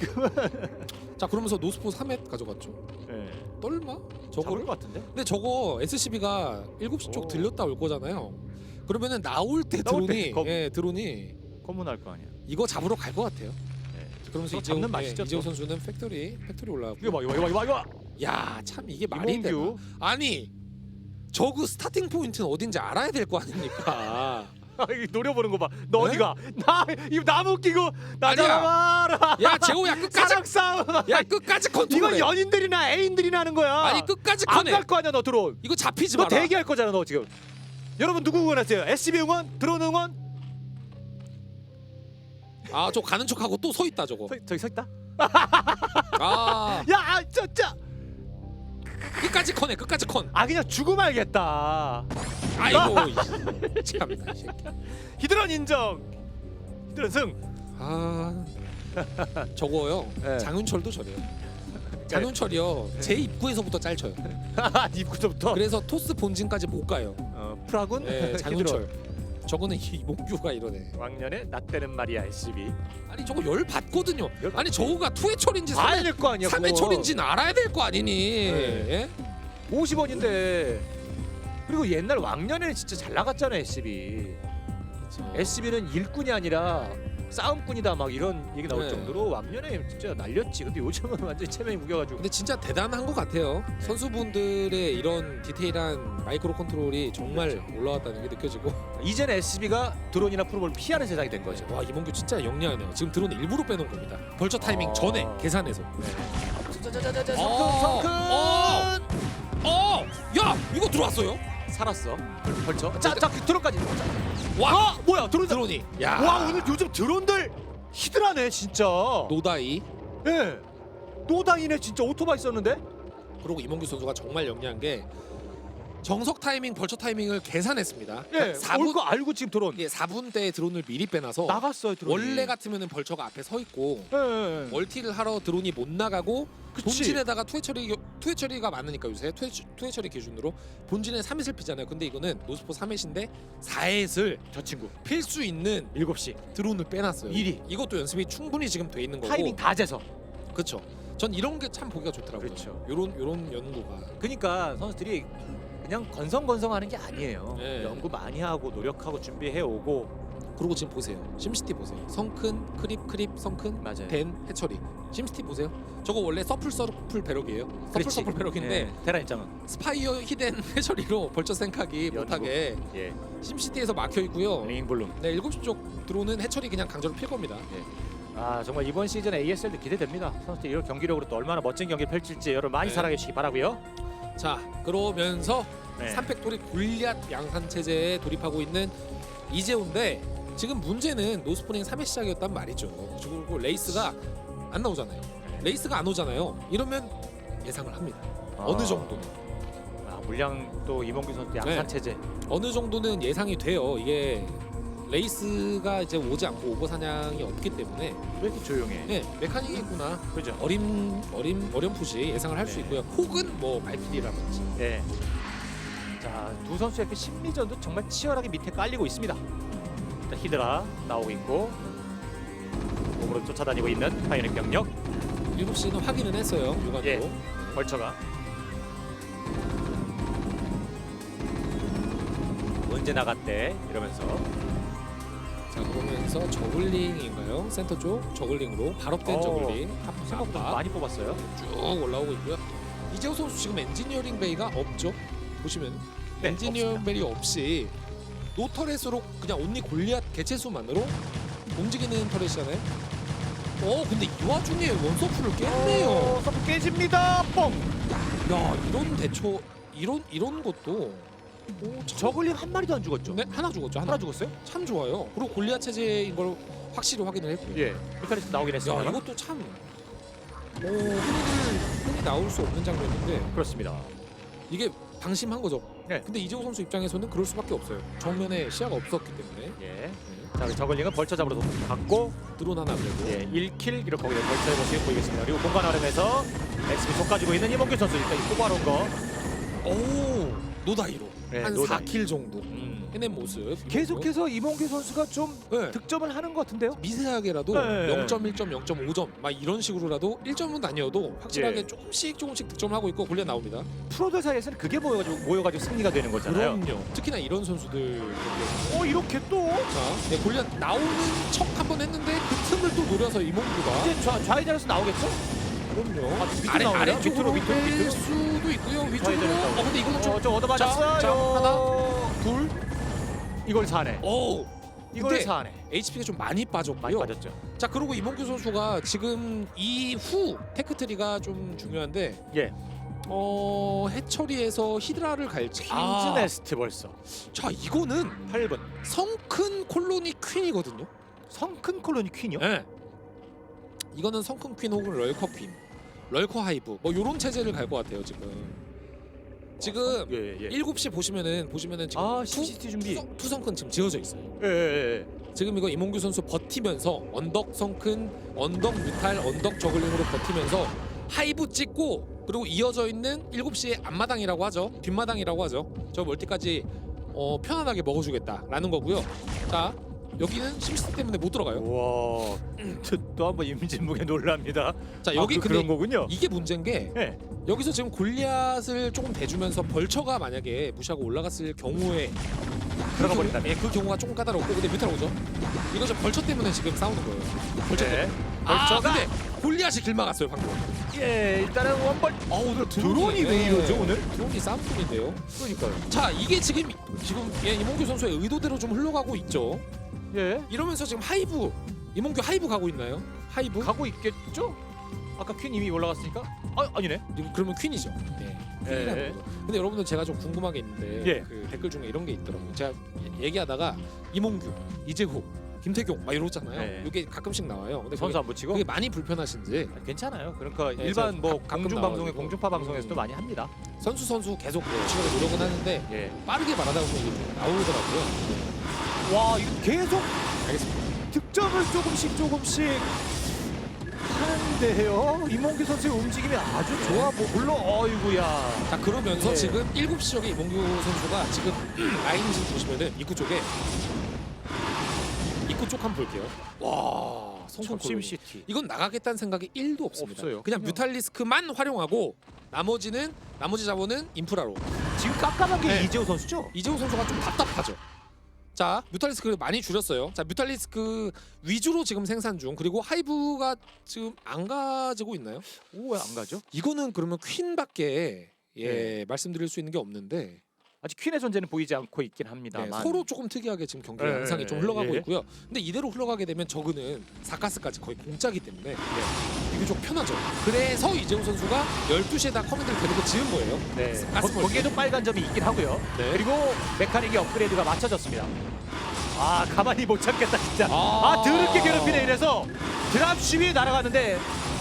지금은. 자 그러면서 노스포 3회 가져갔죠. 네. 떨마? 저걸 저거를? 것 같은데? 근데 저거 SCB가 7시 쪽 오. 들렸다 올 거잖아요. 그러면은 나올 때 나올 때 드론이 검- 예 드론이 검문할 거 아니야. 이거 잡으러 갈 것 같아요. 네. 그러면서 또 이재호, 잡는 맛이죠, 예, 이재호 또. 선수는 팩토리 팩토리 올라가고 이거 봐, 이거 봐, 이거 봐, 이거 봐. 야참 이게 말이 되나? 이몽규. 아니 저그 스타팅 포인트는 어딘지 알아야 될 거 아닙니까? 이거 노려보는 거 봐. 너 네? 어디 가? 나 이거 나무 끼고 나 아니야. 잡아라. 야 재호야 끝까지 사랑 싸움. 야 끝까지 이건 컨트롤해. 연인들이나 애인들이나 하는 거야. 아니 끝까지 커내. 안갈 거 아니야 너 드론. 이거 잡히지 너 마라. 대기할 거잖아 너 지금. 여러분 누구 응원하세요? SB 응원? 드론 응원? 아저 가는 척하고 또 서 있다 저거. 서, 저기 서 있다. 아 야, 아, 진짜. 끝까지 커내 끝까지 컨. 아 그냥 죽음 알겠다. 아이고 이- 참나 이 새끼. 히드런 인정. 히드런 승. 아 저거요. 네. 장윤철도 저래요. 장윤철이요 제 입구에서부터 짤쳐요. 입구서부터. 그래서 토스 본진까지 못 가요. 어, 프라군. 네, 장윤철. 저거는 이몽규가 이러네. 왕년에 나 때는 말이야 SB. 아니 저거 열 받거든요. 열 아니 저거가 투회철인지 봐야 될거 아니야. 그거. 삼회철인지는 알아야 될 거 아니니. 네. 예? 50원인데. 그리고 옛날 왕년에는 진짜 잘 나갔잖아 SB. SB는 일꾼이 아니라 싸움꾼이다 막 이런 얘기 나올 네. 정도로 왕년에 진짜 날렸지. 근데 요즘은 완전 히 체면이 무겨가지고. 근데 진짜 대단한 것 같아요. 선수분들의 이런 디테일한 마이크로 컨트롤이 정말 그렇죠. 올라왔다는 게 느껴지고. 이제는 SB가 드론이나 프로볼 피하는 세상이 된 거죠. 와 이몽규 진짜 영리하네요. 지금 드론 일부러 빼놓은 겁니다. 벌처 타이밍 아. 전에 계산해서. 자자자자자 어, 성큰 어. 어, 야 이거 들어왔어요? 살았어. 벌쳐. 자 자 그 드론까지. 와아 뭐야 드론. 드론이. 야. 와 오늘 요즘 드론들 히드라네 진짜. 노다이. 예. 노다이네 진짜 오토바이 썼는데. 그리고 이몽규 선수가 정말 영리한 게 정석 타이밍, 벌처 타이밍을 계산했습니다. 예. 4분 올거 알고 지금 드론 이게 4분대 드론을 미리 빼놔서 나갔어요 드론. 원래 같으면은 벌처가 앞에 서 있고 예, 예, 예. 멀티를 하러 드론이 못 나가고. 본진에다가 투회 처리 투회 처리가 많으니까 요새 투회, 투회 처리 기준으로 본진에 3햇을 피잖아요. 근데 이거는 노스포 3햇인데 4햇을 저 친구 필수 있는 7시 드론을 빼놨어요. 일이. 이것도 연습이 충분히 지금 돼 있는 거고. 타이밍 다 재서. 그렇죠. 전 이런 게 참 보기가 좋더라고요. 그렇죠. 요런 요런 연구가. 그러니까 선수들이 그냥 건성건성하는 게 아니에요. 네. 연구 많이 하고 노력하고 준비해 오고 그리고 지금 보세요. 심시티 보세요. 성큰, 크립, 크립, 성큰, 맞아요. 덴, 해처리. 심시티 보세요. 저거 원래 서플 서플 배럭이에요. 서플 그렇지. 서플 배럭인데 네, 테란 입장은 스파이어 히덴 해처리로 벌처 생각이 연구. 못하게 예 심시티에서 막혀 있고요. 링블룸. 네, 7시 쪽 들어오는 해처리 그냥 강제로 필 겁니다. 아 정말 이번 시즌 ASL도 기대됩니다. 선수들 이런 경기력으로 또 얼마나 멋진 경기 를 펼칠지 여러분 많이 네. 사랑해 주시기 바라고요. 자, 그러면서 네. 삼팩토리 골리앗 양산 체제에 돌입하고 있는 이재호인데 지금 문제는 노스포닝 3회 시작이었단 말이죠. 그리고 레이스가 안 나오잖아요. 레이스가 안 오잖아요. 이러면 예상을 합니다. 어느 정도는 아, 물량 또 이몽규 선수 양산 네. 체제. 어느 정도는 예상이 돼요. 이게 레이스가 이제 오지 않고 오버 사냥이 없기 때문에 왜 이렇게 조용해? 네, 메카닉이 있구나. 그죠? 어림 어림 어렴풋이 예상을 할 수 네. 있고요. 혹은 뭐 발길이라든지. 네. 자, 두 선수의 그 심리전도 정말 치열하게 밑에 깔리고 있습니다. 일단 히드라 나오고 있고 몸으로 쫓아다니고 있는 파이널 병력 7시는 확인은 했어요. 육안으로. 예. 네. 벌처가 언제 나갔대 이러면서 자 그러면서 저글링인가요? 센터 쪽 저글링으로 발업된 어, 저글링 생각보다 아빠 많이 뽑았어요. 쭉 올라오고 있고요. 이재호 선수 지금 엔지니어링 베이가 없죠? 보시면 네, 엔지니어링 없습니다. 베이 없이 노터렛으로 그냥 온리 골리앗 개체수만으로 움직이는 터렛이잖아요. 어 근데 이 와중에 원서프를 깼네요. 어, 서브 깨집니다. 뻥. 야 이런 대처 이런 이런 것도 오, 참- 저글링 한 마리도 안 죽었죠. 네 하나 죽었죠 하나, 하나 죽었어요? 참 좋아요. 그리고 골리앗 체제인 걸 확실히 확인을 했고요. 예. 메카니즘 나오긴 야 했습니다. 이것도 참 오, 흔히, 흔히 나올 수 없는 장면인데 그렇습니다. 이게 방심한 거죠. 네. 근데 이재호 선수 입장에서는 그럴 수밖에 없어요. 정면에 시야가 없었기 때문에 예. 자, 우리 저글링은 벌처 잡으러 갔고 드론 하나 그래도 예, 1킬 이렇게 거기에 벌처의 모습이 보이겠습니다. 그리고 공간 활용해서 엑스비 속 가지고 있는 이몽규 선수 일단 이 뽑아놓은 거. 오 노다이로 네, 한 노다이. 4킬 정도. 음. 해낸 모습 계속해서 이몽규 선수가 좀 네. 득점을 하는 것 같은데요. 미세하게라도 네. 0.1점, 0.5점 막 이런 식으로라도 1점은 아니어도 확실하게 예. 조금씩 조금씩 득점을 하고 있고 골리앗 나옵니다. 프로들 사이에서는 그게 모여가지고 모여가지고 승리가 되는 거잖아요. 그럼요. 특히나 이런 선수들 어 이렇게 또 자, 네, 골리앗 나오는 척 한 번 했는데 그 틈을 또 노려서 이몽규가 이제 좌 좌회전에서 나오겠죠? 그럼요. 아, 밑으로 아래? 아래쪽으로 밑으로, 밑으로, 뺄 밑으로? 수도 있고요. 위쪽으로. 어 근데 이거는 좀 어, 좀 얻어맞았어요. 자, 하나, 둘. 이걸 사네. 오. 이걸 근데 사네. HP가 좀 많이 빠졌고요. 많이 빠졌죠. 자 그리고 이몽규 선수가 지금 이후 테크트리가 좀 중요한데 예. 어 해처리에서 히드라를 갈지. 퀸즈 아, 네스트 벌써 자 이거는 8분. 성큰 콜로니 퀸이거든요. 성큰 콜로니 퀸이요? 네. 이거는 성큰 퀸 혹은 럴커 퀸, 럴커 하이브 뭐 요런 체제를 갈 것 같아요 지금. 지금 예, 예. 7시 보시면은 보시면은 지금 아, 투, CCT 준비. 투성, 투성큰 지금 지어져 있어요. 예, 예, 예. 지금 이거 이몽규 선수 버티면서 언덕 성큰, 언덕 뮤탈, 언덕 저글링으로 버티면서 하이브 찍고 그리고 이어져 있는 7시의 앞마당이라고 하죠. 뒷마당이라고 하죠. 저 멀티까지 어, 편안하게 먹어주겠다라는 거고요. 자 여기는 심시티 때문에 못 들어가요. 와, 또 한번 임진묵에 놀랍니다. 자 여기 아, 그, 근데 그런 거군요. 이게 문제인 게 예. 여기서 지금 골리앗을 조금 대주면서 벌처가 만약에 무시하고 올라갔을 경우에 들어가 그 버린다면. 경우- 예, 그 경우가 조금 까다롭고 근데 뮤탈 오죠. 이거 저 벌처 때문에 지금 싸우는 거예요. 벌처 네. 때문에. 벌처가- 아, 근데 골리앗이 길 막았어요 방금. 예, 일단은 원벌. 아 오늘 드론이 왜 이러죠, 오늘? 드론이 쌈통인데요. 그러니까요. 자 이게 지금 지금 예, 이몽규 선수의 의도대로 좀 흘러가고 있죠. 예. 이러면서 지금 하이브 이몽규 하이브 가고 있나요? 하이브? 가고 있겠죠? 아까 퀸 이미 올라갔으니까. 아, 아니네. 이거 그러면 퀸이죠. 네. 퀸이라는 예. 거죠. 근데 여러분들 제가 좀 궁금한 게 있는데 예. 그 댓글 중에 이런 게 있더라고요. 제가 얘기하다가 이몽규, 이재호, 김태경 막 이러잖아요. 예. 이게 가끔씩 나와요. 근데 선수 그게, 안 붙이고. 그게 많이 불편하신지 아, 괜찮아요. 그러니까 네, 일반 저뭐 가- 가끔 공중 방송에 나와가지고. 공중파 방송에서도 음. 많이 합니다. 선수 선수 계속 치려고 노력은 하는데 예. 빠르게 말하다 보면 이게 좀 나오더라고요. 와, 이거 계속 알겠습니다. 득점을 조금씩 조금씩 하는데요. 이몽규 선수의 움직임이 아주 좋아. 뭐 물론 어이구야. 자 그러면서 네. 지금 7시 지역에 이몽규 선수가 지금 라인 지금 보시면은 입구 쪽에 입구 쪽 한번 볼게요. 와 성공 점심 콜로니. 시티. 이건 나가겠다는 생각이 1도 없습니다. 없어요. 그냥 그냥- 뮤탈리스크만 활용하고 나머지는 나머지 자원은 인프라로. 지금 깜깜한 게 네. 이재호 선수죠? 이재호 선수가 좀 답답하죠. 자 뮤탈리스크 많이 줄였어요. 자 뮤탈리스크 위주로 지금 생산 중 그리고 하이브가 지금 안 가지고 있나요? 오, 왜 안 가죠? 이거는 그러면 퀸밖에 예 네. 말씀드릴 수 있는 게 없는데 아직 퀸의 존재는 보이지 않고 있긴 네, 합니다만. 서로 조금 특이하게 지금 경기 네, 양상이 좀 네, 흘러가고 예. 있고요. 근데 이대로 흘러가게 되면 저그는 사카스까지 거의 공짜기 때문에 이게 좀 편하죠. 그래서 이재호 선수가 12시에다 커맨드를 대놓고 지은 거예요. 네. 거, 거기에도 빨간 점이 있긴 하고요. 네. 그리고 메카닉의 업그레이드가 맞춰졌습니다. 아 가만히 못 참겠다 진짜. 아. 아, 드럽게 괴롭히네 이래서 드랍십이 날아가는데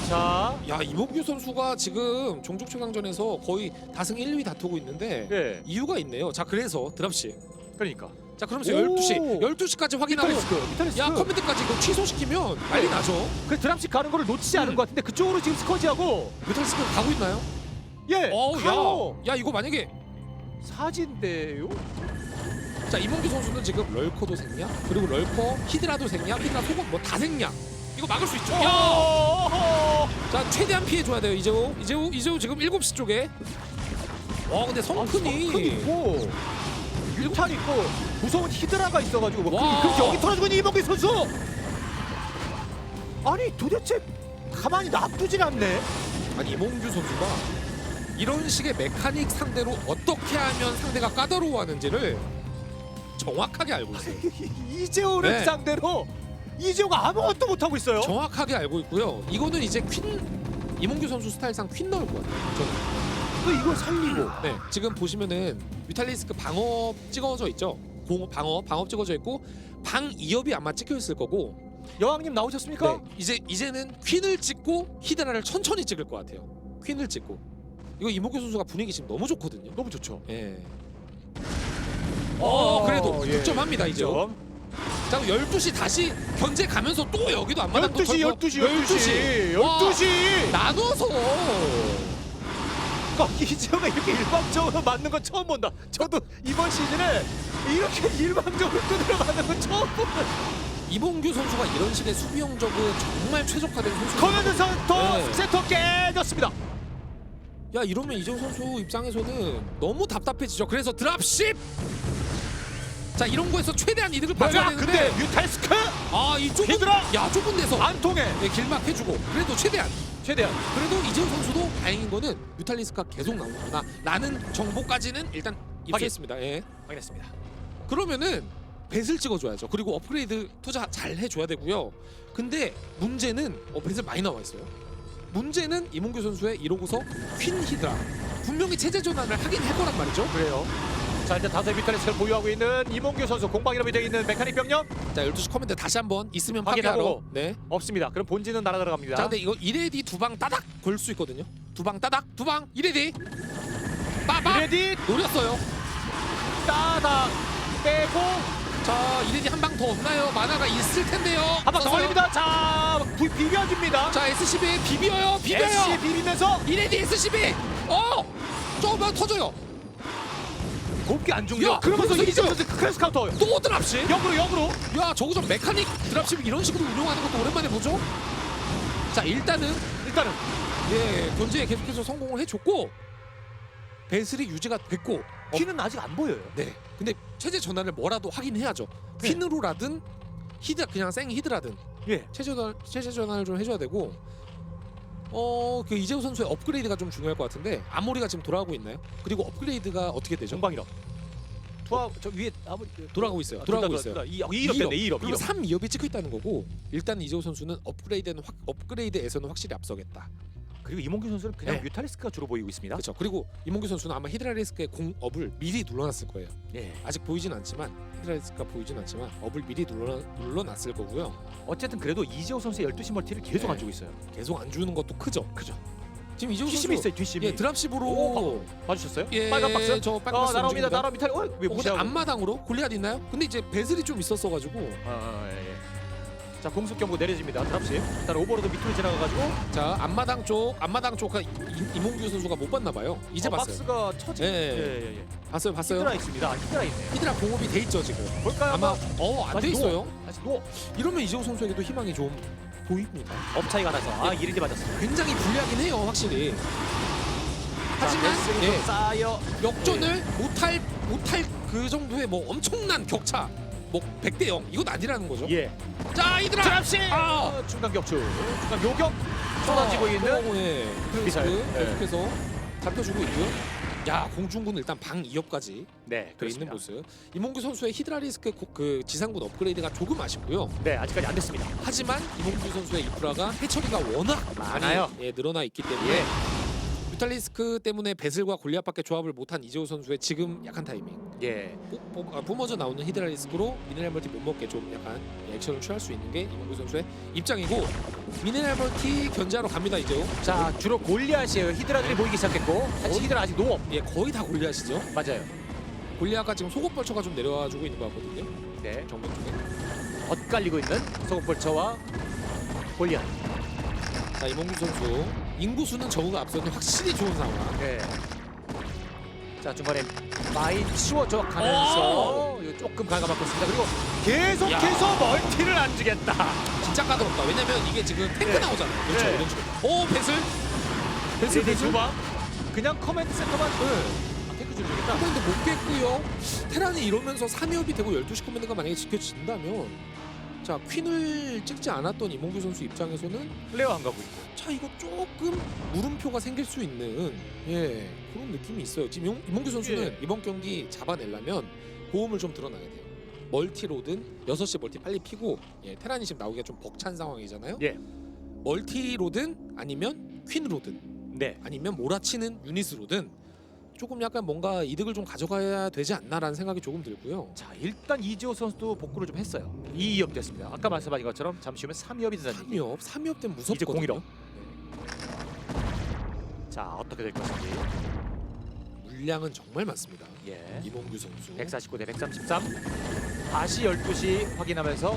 자 야 이몽규 선수가 지금 종족 최강전에서 거의 다승 1, 2위 다투고 있는데 예. 이유가 있네요. 자 그래서 드랍시. 그러니까 자 그러면서 오. 12시 12시까지 확인하고 미탈리스크 미탈리스크. 야 컴퓨터까지 이거 취소시키면 난리 네. 나죠. 그 드랍십 가는 거를 놓치지 않은 음. 것 같은데 그쪽으로 지금 스커지하고 뮤탈리스크 가고 있나요? 예. 어, 가요. 야, 야 이거 만약에 사진대요. 자 이몽규 선수는 지금 럴커도 생냐? 그리고 럴커 히드라도 생냐? 히드라 속옷 뭐다 생냐? 이거 막을 수 있죠. 야! 어. 자 최대한 피해 줘야 돼요 이재호 이재호 이재호 지금 7시 쪽에. 와 근데 성큰이. 큰 있고. 일탄 있고. 무서운 히드라가 있어가지고 뭐 와. 그, 그 여기 털어주고 있는 이범기 선수. 아니 도대체 가만히 놔두질 않네. 아니 이몽규 선수가 이런 식의 메카닉 상대로 어떻게 하면 상대가 까다로워하는지를 정확하게 알고 있어요 이재호를 네. 상대로 이재호가 아무것도 못 하고 있어요 정확하게 알고 있고요 이거는 이제 퀸 이몽규 선수 스타일상 퀸 넣을 것 같아요 저는 또 이걸 살리고 네, 지금 보시면은 뮤탈리스크 방업 찍어져 있죠. 공 방업 방업 찍어져 있고 방 2업이 아마 찍혀 있을 거고. 여왕님 나오셨습니까? 네, 이제 이제는 퀸을 찍고 히드라를 천천히 찍을 것 같아요. 퀸을 찍고. 이거 이몽규 선수가 분위기 지금 너무 좋거든요. 너무 좋죠 예. 어, 그래도 예. 득점합니다 이제. 득점. 자, 12시 다시 견제 가면서 또 여기도 안 맞아. 12시 12시 12시 12시. 와. 12시 나눠서 어, 이지호가 이렇게 일방적으로 맞는 건 처음 본다. 저도 이번 시즌에 이렇게 일방적으로 두드려 맞는 건 처음 본다. 이봉규 선수가 이런 식의 수비 영적은 정말 최적화된 선수. 커맨드 네. 센터 깨졌습니다. 야 이러면 이재호 선수 입장에서는 너무 답답해지죠. 그래서 드랍십. 자 이런 거에서 최대한 이득을 봐줘야 야, 되는데 근데 뮤탈스크 아이 좁은! 야 좁은 데서 안 통해. 네, 길막 해주고 그래도 최대한 최대한 그래도 이재호 선수도 다행인 거는 뮤탈리스크가 계속 나오는구나 라는 정보까지는 일단 입수했습니다. 예. 확인했습니다. 그러면은 뱃을 찍어줘야죠. 그리고 업그레이드 투자 잘 해줘야 되고요. 근데 문제는 어 뱃을 많이 나와 있어요. 문제는 이몽규 선수의 이러고서 퀸 히드라 분명히 체제 전환을 하긴 할 거란 말이죠. 그래요. 자 이제 다섯 뮤탈리스크를 보유하고 있는 이몽규 선수 공방이라고 되어 있는 메카닉 병력 자 12시 커맨드 다시 한번 있으면 확인하고. 파괴하러. 네. 없습니다. 그럼 본진은 날아 들어갑니다. 자 근데 이거 1레디 두 방 따닥 걸 수 있거든요. 두 방 따닥 두방 1레디 빠빠 레디 노렸어요. 따다 빼고 자 1레디 한 방 더 없나요? 만화가 있을 텐데요. 한방더 써서요. 걸립니다. 자 부- 비벼집니다. 자 SCB 비벼요 비벼요. SC 비비면서 이레디 SCB 어 조금만 터져요 곱게 안. 야, 그러면서 이제 선수 크레스 카운터. 또 드랍십? 역으로 역으로. 야 저거 좀 메카닉 드랍십 이런 식으로 운용하는 것도 오랜만에 보죠? 자 일단은 일단은. 예 견제에 계속해서 성공을 해줬고 배슬이 유지가 됐고 어, 키는 아직 안 보여요. 네. 근데 체제 전환을 뭐라도 하긴 해야죠. 네. 퀸으로라든 히드 그냥 생 히드라든. 예. 체제 전환 체제 전환을 좀 해줘야 되고 어 그 이재호 선수의 업그레이드가 좀 중요할 것 같은데 앞머리가 지금 돌아가고 있나요? 그리고 업그레이드가 어떻게 되죠? 정방이라. 투하 저 위에 아무 돌아가고 있어요. 아, 돌아가고 돌아, 있어요. 이 2업 됐네. 2업. 그리고 2업. 3, 2업이 찍혀 있다는 거고 일단 이재호 선수는 업그레이드는 확 업그레이드에서는 확실히 앞서겠다. 그리고 이몽규 선수는 그냥 네. 뮤탈리스크가 주로 보이고 있습니다. 그렇죠. 그리고 이몽규 선수는 아마 히드라리스크의 공업을 미리 눌러놨을 거예요. 예. 아직 보이진 않지만 히드라리스크가 보이진 않지만 업을 미리 눌러 눌러놨을 거고요. 어쨌든 그래도 이재호 선수의 12시 멀티를 계속 네. 안 주고 있어요. 계속 안 주는 것도 크죠. 그죠. 지금 이재호 뒷심이 선수 있어요. 뒷심이. 예 드랍십으로 오, 봐주셨어요? 예 빨간 박스. 저 빨간 어, 박스 날아옵니다. 움직입니다. 날아 뮤탈. 어, 왜 어, 근데 무시하고? 앞마당으로 골리앗 있나요? 근데 이제 배슬이 좀 있었어가지고 아, 아, 예, 예. 자 공습 경보 내려집니다. 드랍십. 일단 오버로드 밑으로 지나가가지고 자 앞마당 쪽 앞마당 쪽 이- 이몽규 선수가 못 봤나 봐요. 이제 어, 봤어요. 박스가 처지. 예, 예, 예. 예, 예. 봤어요, 봤어요. 히드라 있습니다. 아, 히드라 있네요. 히드라 공업이 돼 있죠 지금. 볼까요? 아마 한번? 어 안 돼 다시 있어요. 다시 노. 이러면 이재호 선수에게도 희망이 좀 보입니다. 업 차이가 나서 아 이리디 맞았어요. 굉장히 불리하긴 해요, 확실히. 하지만 자, 예, 쌓여. 역전을 못할 못할 그 정도의 뭐 엄청난 격차, 뭐 100대 0 이건 아니라는 거죠. 예. 자 이들아. 드랍십. 아. 어, 중간 격추. 중간 요격 쏟아지고 있는 어, 예. 그 미사일. 예. 계속해서 잡혀주고 있고요. 야 공중군 일단 방 2업까지 네, 돼 있는 그렇습니다. 모습. 이몽규 선수의 히드라리스크 고- 그 지상군 업그레이드가 조금 아쉽고요. 네, 아직까지 안 됐습니다. 하지만 이몽규 선수의 인프라가 해처리가 워낙 많아요. 많이 예, 늘어나 있기 때문에 예. 뮤탈리스크 때문에 베슬과 골리앗밖에 조합을 못한 이재호 선수의 지금 약한 타이밍 예. 뽀- 뽀- 아, 뿜어져 나오는 히드라리스크로 미네랄 멀티 못 먹게 좀 약간 예, 액션을 취할 수 있는 게 이몽규 선수의 입장이고 미네랄 멀티 견제하러 갑니다 이재호 자, 주로 골리앗이에요. 히드라들이 보이기 시작했고 사실 히드라 아직 노업. 예 거의 다 골리앗이죠 맞아요. 골리앗가 지금 속옷 벌처가 좀 내려와주고 있는 것 같거든요 네. 정면 쪽에 엇갈리고 있는 소금볼처와 골리앗. 자 이몽규 선수 인구수는 저우가 앞서는 확실히 좋은 상황 네. 자, 중간에 많이 치워져 가면서 이거 조금 갉아먹고 있습니다. 그리고 계속해서 멀티를 안 주겠다. 진짜 까다롭다. 왜냐면 이게 지금 탱크 네. 나오잖아요. 그렇죠. 네. 이런 식으로. 오 배슬. 배슬 배슬. 두방 그냥 커맨드 센터만 네. 아, 탱크. 커맨드 못 깼고요. 테란이 이러면서 3위업이 되고 12시 커맨드가 만약에 지켜진다면 자 퀸을 찍지 않았던 이몽규 선수 입장에서는 플레어 안 가고 있고. 자 이거 조금 물음표가 생길 수 있는 예 그런 느낌이 있어요. 지금 용- 이몽규 선수는 예. 이번 경기 잡아내려면 고음을 좀 드러나야 돼요. 멀티로든 6시 멀티 빨리 피고 예, 테란이 지금 나오기가 좀 벅찬 상황이잖아요. 예. 멀티로든 아니면 퀸으로든 네. 아니면 몰아치는 유닛으로든 조금 약간 뭔가 이득을 좀 가져가야 되지 않나라는 생각이 조금 들고요. 자, 일단 이지호 선수도 복구를 좀 했어요. 2위업 됐습니다. 아까 말씀하신 것처럼 잠시 후면 3위업이 된다는 얘기. 3위업, 3위업 때는 이제 무섭거든요. 공일업. 자, 어떻게 될 것인지. 물량은 정말 많습니다. 예. 이몽규 선수. 149 대 133. 다시 12시 확인하면서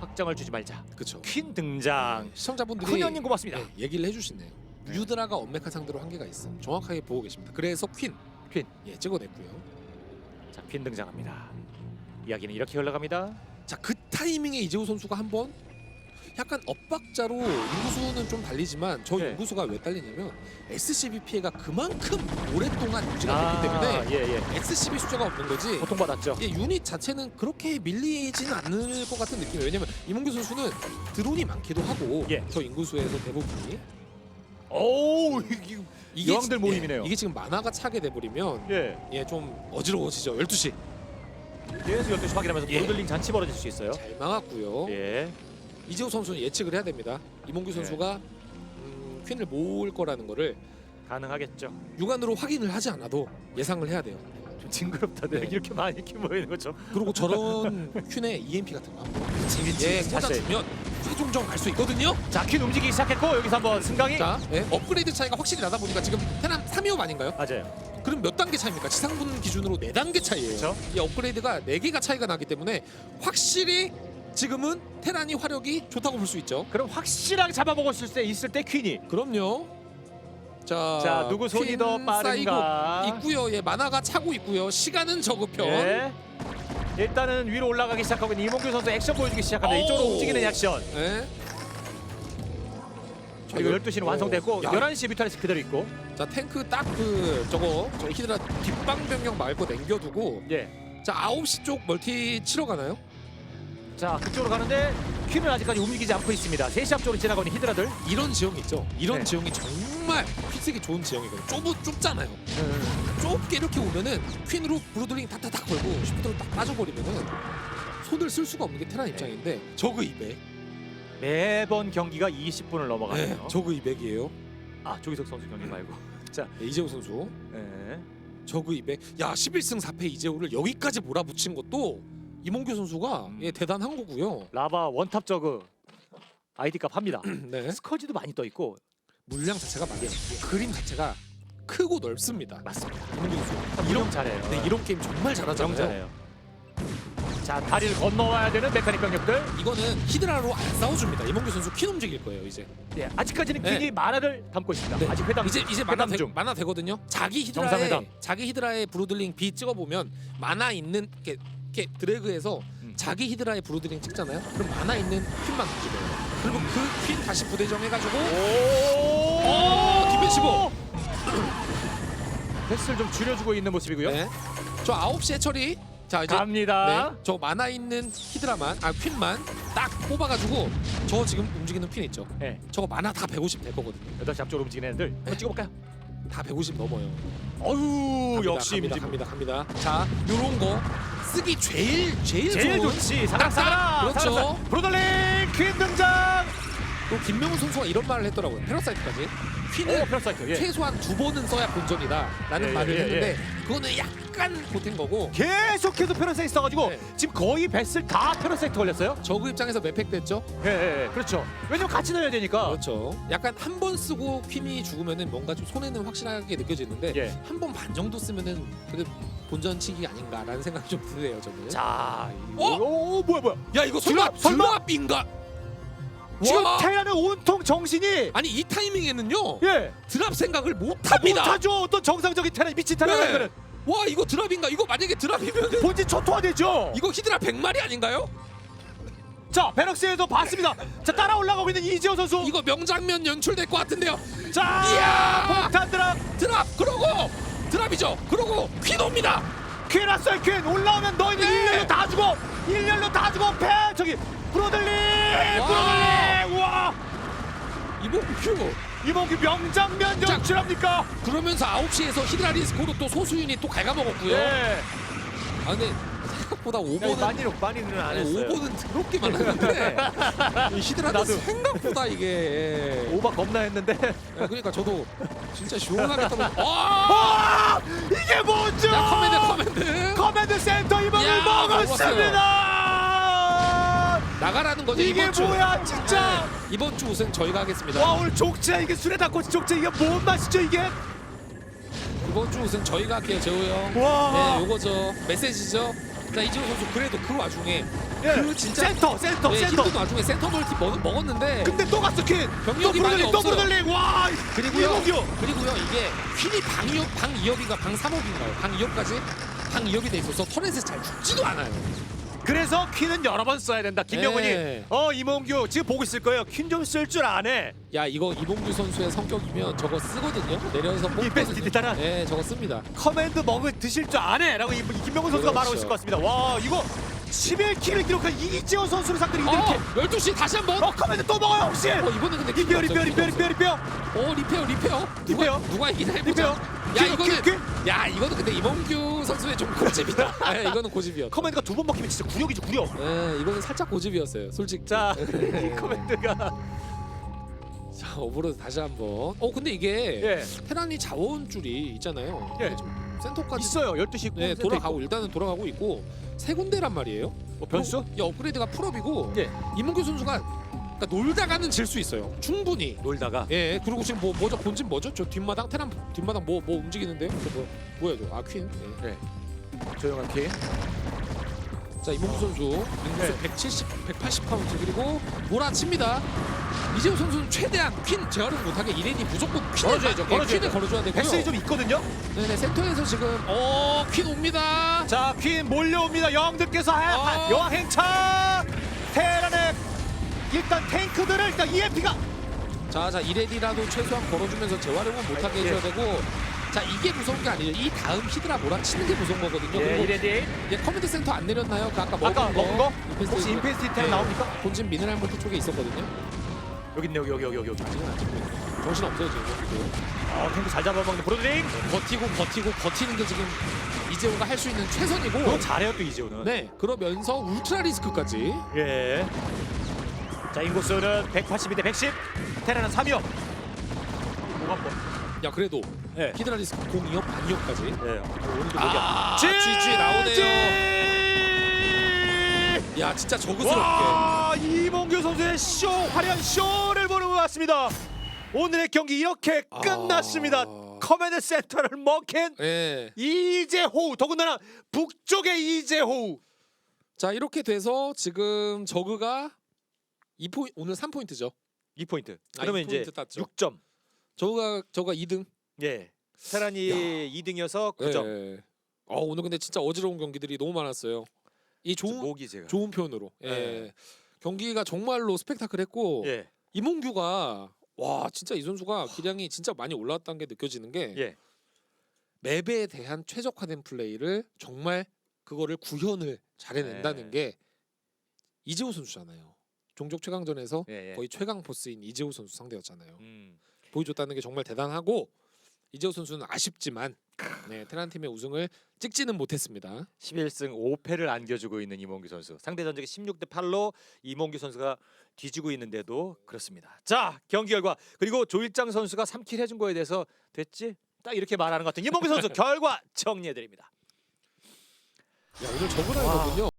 확정을 주지 말자. 그렇죠. 퀸 등장. 시청자분들이 큰현님 고맙습니다. 네, 얘기를 해주시네요. 유드라가 엄맥한 상대로 한계가 있어. 정확하게 보고 계십니다. 그래서 퀸, 퀸. 예 찍어냈고요. 자, 퀸 등장합니다. 이야기는 이렇게 흘러갑니다. 자 그 타이밍에 이재호 선수가 한번 약간 엇박자로 인구수는 좀 달리지만 저 네. 인구수가 왜 딸리냐면 SCB 피해가 그만큼 오랫동안 유지가 됐기 때문에 예, 예. SCB 숫자가 없는 거지. 고통받았죠. 예, 유닛 자체는 그렇게 밀리지는 않을 것 같은 느낌이에요. 왜냐면 이문규 선수는 드론이 많기도 하고 예. 저 인구수에서 대부분이 오, 이게 이게 여왕들 지- 모임이네요. 예, 이게 지금 만화가 차게 돼버리면 예. 예 좀 어지러워지죠. 12시 계속 12시 확인하면서 예. 브로들링 잔치 벌어질 수 있어요. 잘 막았고요. 예. 이재호 선수는 예측을 해야 됩니다. 이몽규 선수가 음, 퀸을 모을 거라는 거를 가능하겠죠. 육안으로 확인을 하지 않아도 예상을 해야 돼요. 좀 징그럽다. 네. 네. 이렇게 많이 이렇게 모이는 거죠. 그리고 저런 퀸의 EMP 같은 거 한번 그치, 예, 사실. 꽂아주면 최종전 갈수 있거든요. 자, 퀸 움직이기 시작했고 여기서 한번 승강이 자, 예, 업그레이드 차이가 확실히 나다 보니까 지금 테란 3위업 아닌가요? 맞아요. 그럼 몇 단계 차입니까? 지상분 기준으로 4단계 차이예요. 그렇죠? 이 업그레이드가 4개가 차이가 나기 때문에 확실히 지금은 테란이 화력이 좋다고 볼 수 있죠. 그럼 확실하게 잡아먹을 때, 있을 때 퀸이 그럼요. 자, 자, 누구 손이 퀸 더 빠른가? 쌓이고 있고요. 예, 만화가 차고 있고요. 시간은 저급형. 예. 일단은 위로 올라가기 시작하고 있는 이몽규 선수 액션 보여주기 시작합니다. 오. 이쪽으로 움직이는 액션. 예. 그리고 12시는 완성됐고 야. 11시 뮤탈리스 그대로 있고 자, 탱크 딱 그 저거 저 히드라 뒷방 막을 거 남겨두고 예. 자, 9시 쪽 멀티 치러 가나요? 자, 그쪽으로 가는데 퀸은 아직까지 움직이지 않고 있습니다. 3시 앞쪽으로 지나가고 있는 히드라들. 이런 지형이 있죠. 이런 네. 지형이 정말 필살기 좋은 지형이거든요. 좁, 좁잖아요. 좁게 이렇게 오면은 퀸으로 브루들링 탁탁탁 걸고 슈프트로 딱 빠져버리면은 손을 쓸 수가 없는 게 테란 입장인데 저그 200. 매번 경기가 20분을 넘어가네요. 네, 저그 200이에요. 아, 조기석 선수 경기 말고. 자, 네, 이재호 선수. 예. 저그 200. 야 11승 4패 이재호를 여기까지 몰아붙인 것도 이몽규 선수가 음. 예, 대단한 거고요. 라바 원탑 저그 아이디 값 합니다. 네. 스커지도 많이 떠 있고 물량 자체가 많아요. 그림 자체가 크고 넓습니다. 맞습니다. 이몽규 선수. 이런 이런 잘해요. 네, 이런 게임 정말 잘하잖아요. 정 잘해요. 자, 다리를 건너와야 되는 메카닉 병력들. 이거는 히드라로 안 싸워줍니다. 이몽규 선수 퀸 움직일 거예요 이제. 예, 아직까지는 네. 퀸이 만화를 담고 있습니다. 네. 아직 회담 이제 이제 만화 회담 되, 중. 만화 되거든요. 자기 히드라에 정상회담. 자기 히드라의 브루들링 B 찍어 보면 만화 있는 이렇게, 이렇게 드래그해서 음. 자기 히드라의 브루들링 찍잖아요. 그럼 만화 있는 퀸만 움직여요. 그리고 그 퀸 다시 부대정 해가지고 오! 오, 디펜시브. 뱃을 좀 줄여주고 있는 모습이고요. 네. 저 9시에 처리. 자 이제 갑니다. 네, 저 만화 있는 히드라만 아 퀸만 딱 뽑아가지고 저 지금 움직이는 퀸 있죠. 네. 저거 만화 다 150 될 거거든요. 8시 앞쪽으로 움직이는 애들 네. 한번 찍어볼까요? 다 150 넘어요. 어유 갑니다, 역시 갑니다, 임진모. 갑니다 갑니다. 자 요런 거 쓰기 제일 제일, 제일 좋은 좋지 사랑 사랑 그렇죠. 브로들링 퀸 등장 또 김명훈 선수가 이런 말을 했더라고요. 패러사이트까지 오 퀸은 페러사이트 예. 최소한 두 번은 써야 본전이다 라는 예, 말을 예, 예, 했는데 그거는 약간 보탠 거고 계속해서 페러사이트 써가지고 네. 지금 거의 뱃을 다 페러사이트 걸렸어요 저그 입장에서 매팩 됐죠. 예, 예, 예. 그렇죠 왜냐면 같이 넣어야 되니까 그렇죠. 약간 한 번 쓰고 퀸이 죽으면은 뭔가 좀 손해는 확실하게 느껴지는데 예. 한 번 반 정도 쓰면은 그래도 본전 치기 아닌가라는 생각이 좀 드네요 저는. 자 어? 오, 오 뭐야 뭐야 야 이거 설마, 설마 설마? 설마인가? 지금 와! 테란의 온통 정신이 아니 이 타이밍에는요 예 드랍 생각을 못 합니다. 못하죠 어떤 정상적인 테란 미친 테란이라는 네. 와 이거 드랍인가? 이거 만약에 드랍이면은 본진 초토화되죠 이거 히드라 100마리 아닌가요? 자 베럭스에서 봤습니다 자 따라 올라가고 있는 이지호 선수 이거 명장면 연출될 것 같은데요. 자 이야! 폭탄 드랍 드랍 그러고 드랍이죠. 그러고 퀸 옵니다. 퀸 왔어요 퀸. 올라오면 너희들 네. 일렬로 다 죽어 일렬로 다 죽어 패 저기 브로들링 브로들링 우와! 이몽규 이번 그 명장면 자. 연출합니까? 그러면서 9시에서 히드라 리스코로 또 소수 유닛 또 갉아먹었고요. 예아 근데 생각보다 야, 5번은 많이는 많이는 안 했어요 5번은 더럽게 많았는데 이 히드라도 나도. 생각보다 이게 오바 겁나 했는데 야, 그러니까 저도 진짜 시원하게 떨어. 와! 와 이게 뭐죠 야 커맨드 커맨드 커맨드 센터 이번을 야, 먹었습니다 나가라는 거죠 이게 이번 주. 뭐야 진짜 네, 이번 주 우승 저희가 하겠습니다. 와 오늘 족제 이게 술에 닦고 족제 이게 뭔 맛이죠 이게 이번 주 우승 저희가 할게요 재호 형. 와 네 요거죠 메시지죠. 자 이지호 선수 그래도 그 와중에 예. 그 진짜 센터 센터 네, 센터 힘든 와중에 센터 멀티 먹, 먹었는데 근데 또 갔어 퀸 병력이 또 많이 브로들링 또 없어요. 브로들링 와 그리고요. 이몽규. 그리고요 이게 퀸이 방 2업, 방 2업인가 방 3업인가요? 방 2업까지 방 2업이 돼 있어서 터렛에 잘 죽지도 않아요. 그래서 퀸은 여러 번 써야 된다. 김명훈이 네. 어 이몽규 지금 보고 있을 거예요. 퀸 좀 쓸 줄 아네. 야 이거 이봉규 선수의 성격이면 저거 쓰거든요. 내려서 뽑거든요. 뒤따라. 네 저거 씁니다. 커맨드 먹을 드실 줄 아네라고 이- 김명훈 선수가 그렇죠. 말하고 있을 것 같습니다. 와 이거 11킬을 기록한 이지원 선수를 상대로 어 이렇게 12시 다시 한번. 어 커맨드 또 먹어요 혹시? 어 이번에 근데 리페어 킬이 리페어 리페어 없어요. 어 리페어 리페어. 누가 리페어. 누가 이기나 해보자. 리페어. 야 킬, 이거는 킬, 야 이거는 근데 이봉규 선수의 좀 고집이다. 네, 이거는 고집이었다. 커맨드가 두 번 먹히면 진짜 구력이죠 구력. 네 이거는 살짝 고집이었어요. 솔직히. 자 이 커맨드가 자 오버로드 다시 한번. 어 근데 이게 예 테란이 자원 줄이 있잖아요. 예. 지금 센터까지 있어요 12시 네 돌아가고 일단은 돌아가고 있고 세 군데란 말이에요. 어, 변수? 어, 이 업그레이드가 풀업이고 예 이문규 선수가 그러니까 놀다가는 질 수 있어요. 충분히. 놀다가 예 그리고 지금 뭐 뭐죠 본진 뭐죠? 저 뒷마당 테란 뒷마당 뭐 뭐 움직이는데요? 저 뭐, 뭐야 저 아 퀸. 예. 조용한 퀸자 이문규 선수 네. 170, 180 카운트 그리고 몰아칩니다. 이재호 선수는 최대한 퀸 제어를 못하게 이레디 무조건 퀸에 걸어줘야죠, 예, 걸어줘야죠. 퀸에 걸어줘야 되고요. 백스이 좀 있거든요. 네네 센터에서 지금 어퀸 옵니다. 자, 퀸 몰려옵니다. 여왕들께서 하- 하- 어. 여왕 행차. 일단 탱크들을 일단 EMP가 자 자 이레디라도 최소한 걸어주면서 재활용은 못하게 예. 해줘야 되고 자 이게 무서운 게 아니에요. 이 다음 히드라 몰아치는 게 무서운 거거든요. 그리고 이레디. 예, 커맨드 센터 안 내렸나요? 그 아까 먹은 아까 먹은 거? 임페스트 혹시 임페스트 테란 예. 나옵니까? 본진 미네랄 몰트 쪽에 있었거든요. 여기 있네 여기 여기 여기 여기 여기. 아직은 안 찍고. 정신 없어요 지금. 어, 탱크 잘 잡아먹는 브로드링. 버티고 버티고 버티는 게 지금 이재호가 할 수 있는 최선이고. 그거 잘해요 또 이재호는. 네 그러면서 울트라 리스크까지. 예. 자, 인구수는 182 대 110. 테란은 3위요. 뭐가 뭐? 야 그래도 예. 히드라 리스크 02업 반이업까지. 예. 오늘도 아 GG 나오네요. 야 진짜 저그스럽게. 와 이몽규 선수의 쇼 화려한 쇼를 보는 것 같습니다. 오늘의 경기 이렇게 아. 끝났습니다. 커맨드 센터를 먹힌 예. 이재호 더군다나 북쪽의 이재호 자 이렇게 돼서 지금 저그가 2포인 오늘 3포인트죠. 2포인트. 아, 그러면 이 이제 포인트 땄죠. 6점. 저그가 저가 2등. 예. 테란이 야. 2등이어서 9점. 예. 어 오늘 근데 진짜 어지러운 경기들이 너무 많았어요. 이 좋은 목이 제가. 좋은 표현으로. 예. 예. 경기가 정말로 스펙타클했고 예. 이몽규가 와 진짜 이 선수가 기량이 진짜 많이 올라왔다는 게 느껴지는 게 예. 맵에 대한 최적화된 플레이를 정말 그거를 구현을 잘해낸다는 네. 게 이재호 선수잖아요. 종족 최강전에서 예. 예. 거의 최강 보스인 이재호 선수 상대였잖아요. 음. 보여줬다는 게 정말 대단하고 이재호 선수는 아쉽지만 네, 테란 팀의 우승을 찍지는 못했습니다. 11승 5패를 안겨주고 있는 이몽규 선수. 상대 전적이 16대 8로 이몽규 선수가 뒤지고 있는데도 그렇습니다. 자 경기 결과 그리고 조일장 선수가 3킬 해준 거에 대해서 됐지? 딱 이렇게 말하는 것 같은 이몽규 선수 결과 정리해드립니다. 야 오늘 저그라이더군요.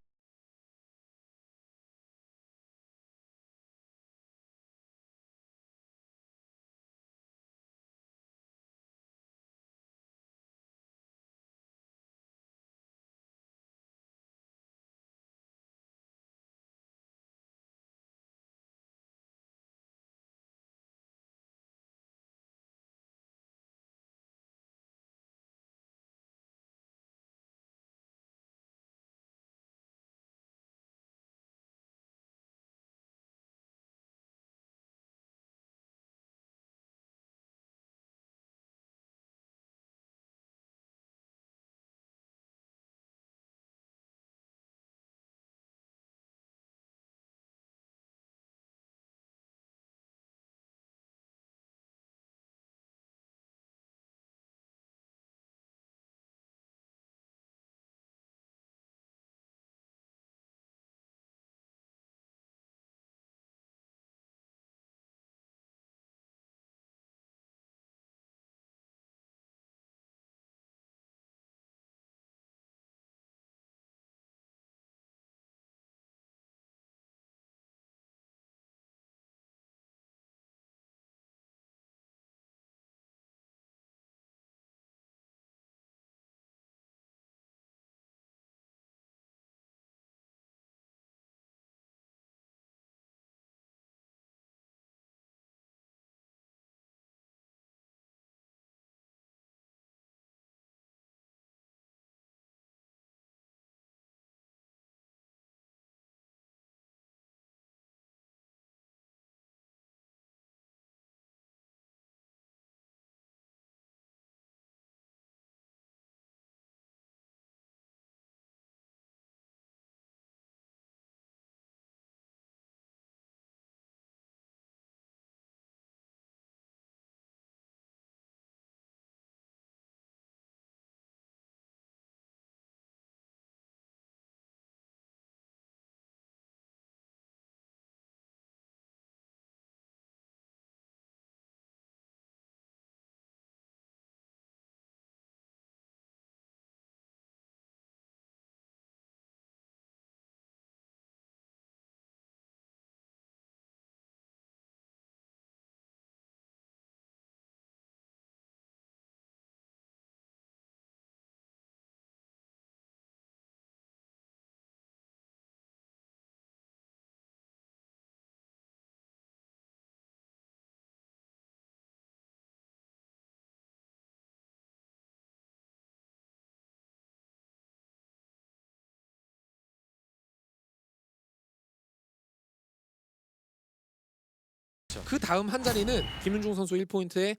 그 다음 한 자리는 김윤중 선수 1포인트에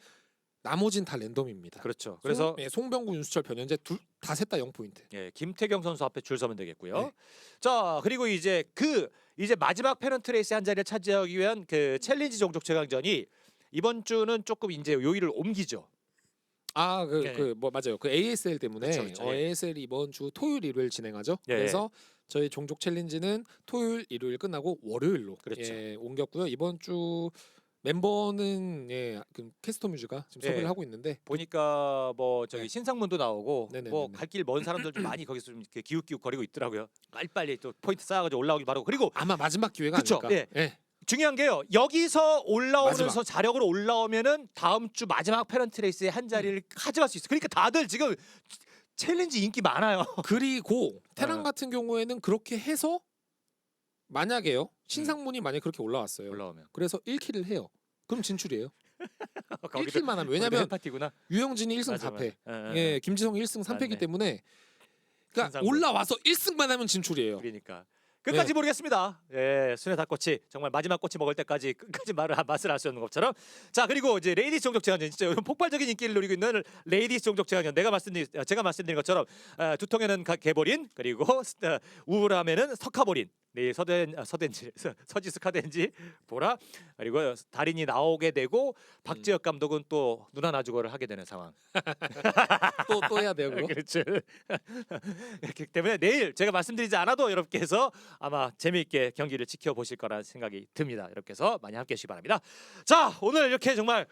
나머진 다 랜덤입니다. 그렇죠. 그래서 송, 예, 송병구, 윤수철, 변현재 둘다셋다 0포인트. 예, 김태경 선수 앞에 줄 서면 되겠고요. 네. 자, 그리고 이제 그 이제 마지막 페넌트 레이스 한 자리를 차지하기 위한 그 챌린지 종족 최강전이 이번 주는 조금 이제 요일을 옮기죠. 아, 그 예. 그뭐 맞아요. 그 ASL 때문에 그쵸, 그쵸, 어, 예. ASL 이번 주 토요일 일요일 진행하죠. 예, 그래서 저희 종족 챌린지는 토요일 일요일 끝나고 월요일로 그렇죠. 예, 옮겼고요. 이번 주 멤버는 예, 그 캐스터 뮤즈가 지금 예. 섭외를 하고 있는데 보니까 뭐 저기 네. 신상문도 나오고 네네네네. 뭐 갈 길 먼 사람들 좀 많이 거기서 좀 이렇게 기웃기웃 거리고 있더라고요. 빨리빨리 또 포인트 쌓아가지고 올라오기 바라고 그리고 아마 마지막 기회가 그쵸, 아닐까. 예. 중요한 게요. 여기서 올라오는 마지막. 선 자력으로 올라오면은 다음 주 마지막 페넌트 레이스의 한 자리를 가져갈 수 있어. 그러니까 다들 지금 챌린지 인기 많아요. 그리고 테란 어. 같은 경우에는 그렇게 해서 만약에요 신상문이 만약 에 그렇게 올라왔어요. 올라오면 그래서 1킬을 해요. 그럼 진출이에요. 거기도 1킬만 하면 왜냐면 파티구나. 유영진이 1승 맞아, 4패, 맞아. 예, 김지성이 1승 3패이기 맞네. 때문에 그러니까 신상문. 올라와서 1승만 하면 진출이에요. 그러니까 끝까지 네. 모르겠습니다. 예, 순회 닭꼬치 정말 마지막 꼬치 먹을 때까지 끝까지 말을 맛을 알 수 없는 것처럼. 자 그리고 이제 레이디스 종족 제한전 진짜 요즘 폭발적인 인기를 누리고 있는 레이디스 종족 제한전 내가 말씀드린 제가 말씀드린 것처럼 어, 두통에는 가- 개보린 그리고 어, 우울함에는 석하보린. 내일 서덴 아, 서덴지 서- 서지스 카덴지 보라 그리고 달인이 나오게 되고 박지혁 감독은 또 누나 나주고를 하게 되는 상황. 또 또 해야 그거. 그렇죠. 그렇기 때문에 내일 제가 말씀드리지 않아도 여러분께서 아마 재미있게 경기를 지켜보실 거라는 생각이 듭니다. 여러분께서 많이 함께해 주시기 바랍니다. 자 오늘 이렇게 정말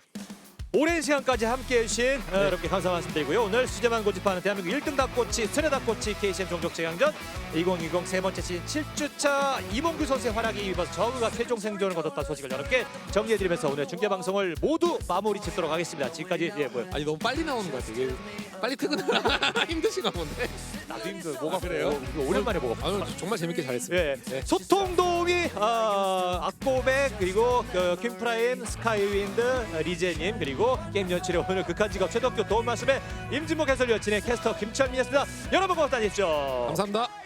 오랜 시간까지 함께해 주신 어, 여러분께 감사 말씀드리고요. 오늘 수제만 고집하는 대한민국 1등 닭꼬치 순회 닭꼬치 KCM 종족 최강전 2020 세 번째 시즌 7주차 이몽규 선수의 활약이 입어서 저그가 최종 생존을 거뒀다 소식을 여러분께 정리해드리면서 오늘 중계 방송을 모두 마무리 짓도록 하겠습니다. 지금까지 예 뭐요? 아니 너무 빨리 나오는 것 같아. 이게 빨리 퇴근하라 힘드신가 본데. 나도 힘들 뭐가 그래요? 오랜만에 뭐가 아, 오늘 정말 재밌게 잘했습니다. 예. 네. 소통동이 아, 악보백 그리고 그 퀸프라임 스카이윈드 어, 리제님 그리고 게임 연출의 오늘 극한 직업 최덕규 도움 말씀에 임진목 해설위원 진행 캐스터 김철민이었습니다. 여러분 고맙다 주십시오. 감사합니다.